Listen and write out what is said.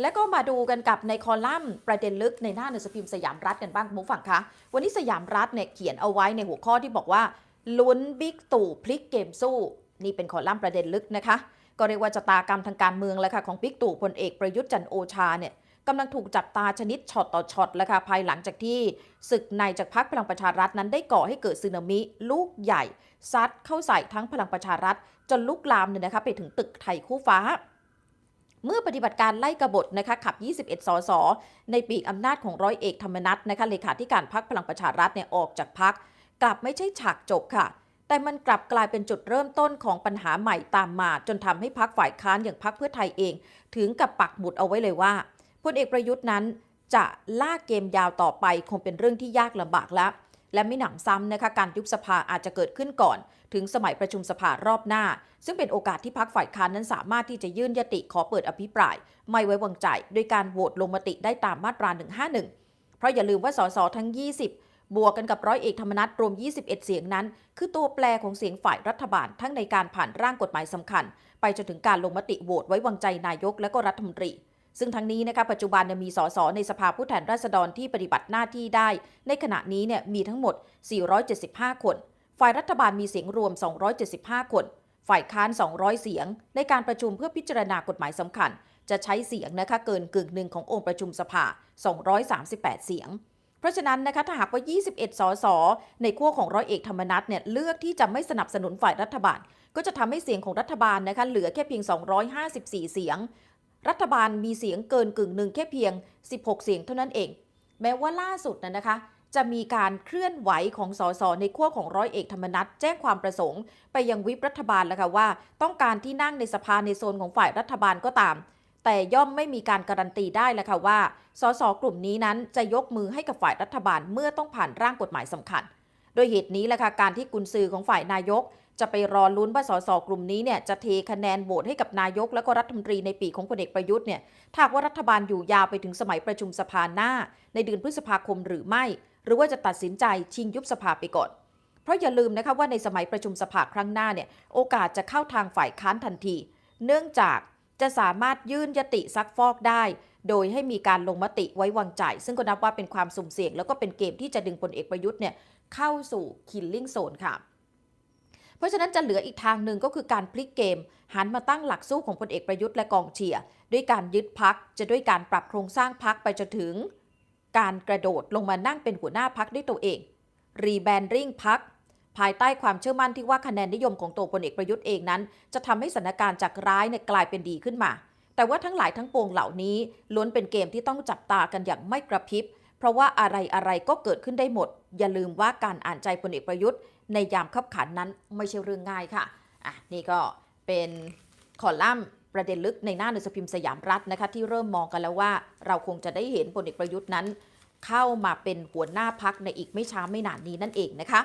และก็มาดูกันกับในคอลัมน์ประเด็นลึกในหน้าหนังสือพิมพ์สยามรัฐกันบ้างคุณผู้ฟังคะ วันนี้สยามรัฐเนี่ยเขียนเอาไว้ในหัวข้อที่บอกว่า ลุ้นบิ๊กตู่พลิกเกมสู้ นี่เป็นคอลัมน์ประเด็นลึกนะคะ ก็เรียกว่าชะตากรรมทางการเมืองแล้วค่ะของบิ๊กตู่พลเอกประยุทธ์จันโอชาเนี่ยกำลังถูกจับตาชนิดช็อตต่อช็อตแล้วค่ะภายหลังจากที่ศึกในจากพรรคพลังประชารัฐนั้นได้ก่อให้เกิดสึนามิ ลูกใหญ่ ซัดเข้าใส่ทั้งพลังประชารัฐ จนลุกลามเนี่ยนะคะไปถึงตึกไทยคู่ฟ้า เมื่อปฏิบัติการไล่กบฏนะคะขับ 21 สส ในปีกอำนาจของร้อยเอกธรรมนัฐนะคะเลขาธิการพักพลังประชารัฐเนี่ยออกจากพัก กลับไม่ใช่ฉากจบค่ะ แต่มันกลับกลายเป็นจุดเริ่มต้นของปัญหาใหม่ตามมา จนทำให้พักฝ่ายค้านอย่างพักเพื่อไทยเอง ถึงกับปักหมุดเอาไว้เลยว่าพลเอกประยุทธ์นั้นจะลากเกมยาวต่อไปคงเป็นเรื่องที่ยากลำบากแล้ว และไม่หนำซ้ำนะคะการยุบสภาอาจจะเกิดขึ้นก่อน ถึงสมัยประชุมสภารอบหน้า ซึ่งเป็นโอกาสที่พักฝ่ายค้านนั้นสามารถที่จะยื่นยติขอเปิดอภิปราย ไม่ไว้วางใจโดยการโหวตลงมติได้ตามมาตรา151 เพราะอย่าลืมว่าสสทั้ง 20บวกกันกับร้อยเอกธรรมนัฐรวม 21 เสียงนั้น คือตัวแปรของเสียงฝ่ายรัฐบาลทั้งในการผ่านร่างกฎหมายสำคัญ ไปจนถึงการลงมติโหวตไว้วางใจนายกและก็รัฐมนตรี ซึ่งทั้งนี้นะคะปัจจุบันมีสสในสภาผู้แทนราษฎรที่ปฏิบัติหน้าที่ได้ ในขณะนี้เนี่ยมีทั้งหมด 475 คน ฝ่ายรัฐบาลมีเสียงรวม 275 คน ฝ่ายค้าน 200 เสียง ในการประชุมเพื่อพิจารณากฎหมายสำคัญ จะใช้เสียงนะคะเกินกึ่งหนึ่งขององค์ประชุมสภา 238 เสียงเพราะฉะนั้นนะคะถ้าหากว่า 21 สส ในขั้วของร้อยเอกธรรมนัฐเนี่ยเลือกที่จะไม่สนับสนุนฝ่ายรัฐบาล ก็จะทำให้เสียงของรัฐบาลนะคะเหลือแค่เพียง 254 เสียง รัฐบาลมีเสียงเกินกึ่งหนึ่งแค่เพียง 16 เสียงเท่านั้นเอง แม้ว่าล่าสุดนะนะคะ จะมีการเคลื่อนไหวของสสในขั้วของร้อยเอกธรรมนัฐแจ้งความประสงค์ ไปยังวิปรัฐบาลแล้วค่ะว่า ต้องการที่นั่งในสภาในโซนของฝ่ายรัฐบาลก็ตาม แต่ย่อมไม่มีการการันตีได้แล้วค่ะว่าสสกลุ่มนี้นั้นจะยกมือให้กับฝ่ายรัฐบาลเมื่อต้องผ่านร่างกฎหมายสำคัญ โดยเหตุนี้แหละค่ะการที่กุญซือของฝ่ายนายก จะไปรอลุ้นว่าสสกลุ่มนี้เนี่ยจะเทคะแนนโหวตให้กับนายกและก็รัฐมนตรีในปีของพลเอกประยุทธ์เนี่ยถ้าว่ารัฐบาลอยู่ยาวไปถึงสมัยประชุมสภาหน้า ในเดือนพฤษภาคมหรือไม่ หรือว่าจะตัดสินใจชิงยุบสภาไปก่อน เพราะอย่าลืมนะคะว่าในสมัยประชุมสภาครั้งหน้าเนี่ยโอกาสจะเข้าทางฝ่ายค้านทันที เนื่องจากจะสามารถยื่นยติซักฟอกได้ โดยให้มีการลงมติไว้วางใจ ซึ่งก็นับว่าเป็นความสุ่มเสี่ยง แล้วก็เป็นเกมที่จะดึงพลเอกประยุทธ์เนี่ยเข้าสู่คิลลิ่งโซนค่ะ เพราะฉะนั้นจะเหลืออีกทางหนึ่งก็คือการพลิกเกม หันมาตั้งหลักสู้ของพลเอกประยุทธ์และกองเชียร์ด้วยการยึดพักจะด้วยการปรับโครงสร้างพักไปจนถึง การกระโดดลงมานั่งเป็นหัวหน้าพักด้วยตัวเอง รีแบนริ่งพักภายใต้ความเชื่อมั่นที่ว่าคะแนนนิยมของตัวพลเอกประยุทธ์เองนั้น จะทำให้สถานการณ์จากร้ายเนี่ยกลายเป็นดีขึ้นมา แต่ว่าทั้งหลายทั้งปวงเหล่านี้ล้วนเป็นเกมที่ต้องจับตากันอย่างไม่กระพริบ เพราะว่าอะไรอะไรก็เกิดขึ้นได้หมด อย่าลืมว่าการอ่านใจพลเอกประยุทธ์ ในยามขับขันนั้นไม่ใช่เรื่องง่ายค่ะอะ นี่ก็เป็นคอลัมน์ประเด็นลึกในหน้าหนังสือพิมพ์สยามรัฐนะคะที่เริ่มมองกันแล้วว่า เราคงจะได้เห็นพลเอกประยุทธ์นั้น เข้ามาเป็นหัวหน้าพักในอีกไม่ช้าไม่นานนี้นั่นเองนะคะ